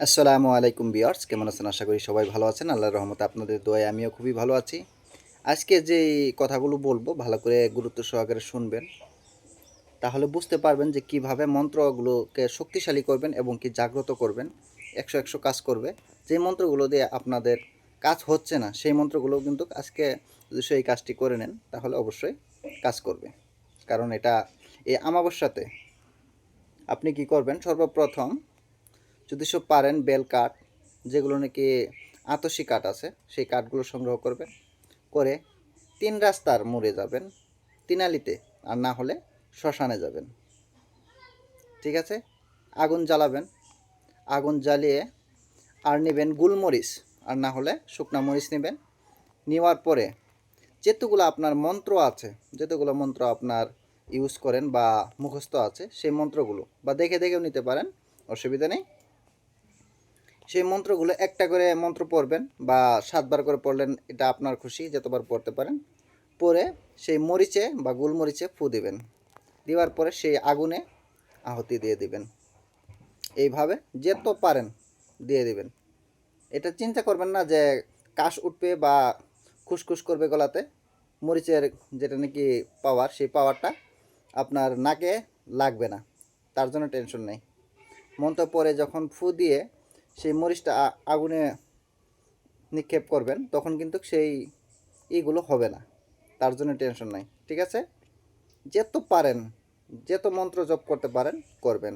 আসসালামু আলাইকুম বিয়ার্স কেমন আছেন? আশা করি সবাই ভালো আছেন। আল্লাহর রহমতে আপনাদের দোয়ায় আমিও খুবই ভালো আছি। আজকে যে কথাগুলো বলব, ভালো করে গুরুত্ব সহকারে শুনবেন। তাহলে বুঝতে পারবেন যে কীভাবে মন্ত্রগুলোকে শক্তিশালী করবেন এবং কি জাগ্রত করবেন। একশো একশো কাজ করবে। যে মন্ত্রগুলো দিয়ে আপনাদের কাজ হচ্ছে না, সেই মন্ত্রগুলো কিন্তু আজকে যদি সেই কাজটি করে নেন, তাহলে অবশ্যই কাজ করবে। কারণ এটা এই আমাবস্যাতে আপনি কি করবেন? সর্বপ্রথম যদি সব পারেন, বেল কাঠ যেগুলো নাকি আতসি কাঠ আছে, সেই কাঠগুলো সংগ্রহ করবেন। করে তিন রাস্তার মোড়ে যাবেন, তিনালিতে, আর না হলে শ্মশানে যাবেন। ঠিক আছে? আগুন জ্বালাবেন। আগুন জ্বালিয়ে আর নেবেন গুলমরিচ, আর না হলে শুকনা মরিচ নেবেন। নেওয়ার পরে যেতগুলো আপনার মন্ত্র আছে, যেতগুলো মন্ত্র আপনার ইউজ করেন বা মুখস্থ আছে, সেই মন্ত্রগুলো, বা দেখে দেখেও নিতে পারেন, অসুবিধা নেই। সেই মন্ত্রগুলো একটা করে মন্ত্র পড়বেন বা সাতবার করে পড়লেন, এটা আপনার খুশি যতবার পড়তে পারেন। পরে সেই মরিচে বা গোলমরিচে ফু দিবেন। দেওয়ার পরে সেই আগুনে আহুতি দিয়ে দিবেন। এইভাবে যত পারেন দিয়ে দিবেন। এটা চিন্তা করবেন না যে কাশ উঠবে বা খুসখুস করবে গলাতে। মরিচের যেটা নাকি পাওয়ার, সেই পাওয়ারটা আপনার নাকে লাগবে না। তার জন্য টেনশন নেই। মন্ত্র পরে যখন ফু দিয়ে সেই মরিচটা আগুনে নিক্ষেপ করবেন, তখন কিন্তু সেই ইগুলো হবে না। তার জন্য টেনশন নাই, ঠিক আছে? যেত পারেন, যেত মন্ত্র জপ করতে পারেন, করবেন।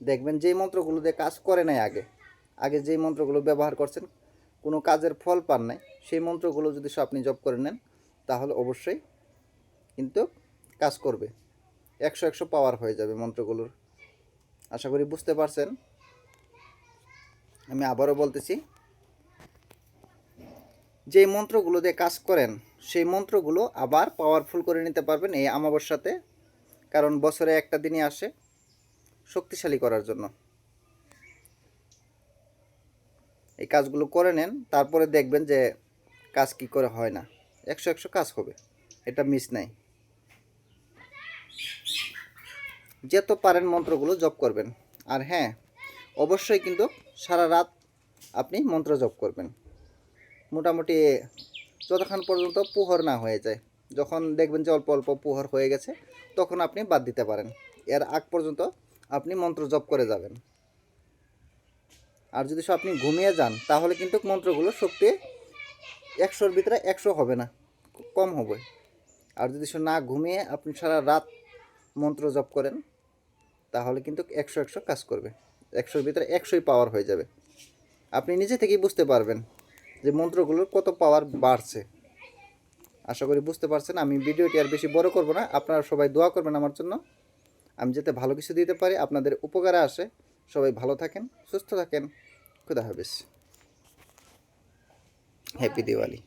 দেখবেন যেই মন্ত্রগুলো দিয়ে কাজ করে নাই আগে আগে যেই মন্ত্রগুলো ব্যবহার করছেন, কোনো কাজের ফল পান নাই, সেই মন্ত্রগুলো যদি সব আপনি জপ করে নেন, তাহলে অবশ্যই কিন্তু কাজ করবে। একশো একশো পাওয়ার হয়ে যাবে মন্ত্রগুলোর। আশা করি বুঝতে পারছেন? আমি আবারও বলতেছি যে মন্ত্রগুলো দিয়ে কাজ করেন, সেই মন্ত্রগুলো আবার পাওয়ারফুল করে নিতে পারবেন এই আমাবস্যাতে কারণ বছরে একটা দিনই আসে শক্তিশালী করার জন্য। এই কাজগুলো করে নেন, তারপরে দেখবেন যে কাজ কি করে হয় না। একশো একশো কাজ হবে, এটা মিস নাই। যত পারেন মন্ত্রগুলো জপ করবেন। আর হ্যাঁ অবশ্যই কিন্তু সারা রাত আপনি মন্ত্র জপ করবেন। মোটামুটি যতক্ষণ পর্যন্ত পুহর না হয়ে যায়, যখন দেখবেন যে অল্প অল্প পুহর হয়ে গেছে, তখন আপনি বাদ দিতে পারেন। এর আগ পর্যন্ত আপনি মন্ত্র জপ করে যাবেন। আর যদি আপনি ঘুমিয়ে যান, তাহলে কিন্তু মন্ত্রগুলো শক্তি একশোর ভিতরে একশো হবে না, কম হবে। আর যদি সে না ঘুমিয়ে আপনি সারা রাত মন্ত্র জপ করেন, তাহলে কিন্তু একশো একশো কাজ করবে। একশোর ভিতরে একশোই পাওয়ার হয়ে যাবে। আপনি নিজে থেকেই বুঝতে পারবেন যে মন্ত্রগুলোর কত পাওয়ার বাড়ছে। আশা করি বুঝতে পারছেন, আমি ভিডিওটি আর বেশি বড় করব না, আপনারা সবাই দোয়া করবেন আমার জন্য। আমি যাতে ভালো কিছু দিতে পারি, আপনাদের উপকারে আসে। সবাই ভালো থাকেন, সুস্থ থাকেন, খুদা হাফিজ। হ্যাপি দিওয়ালি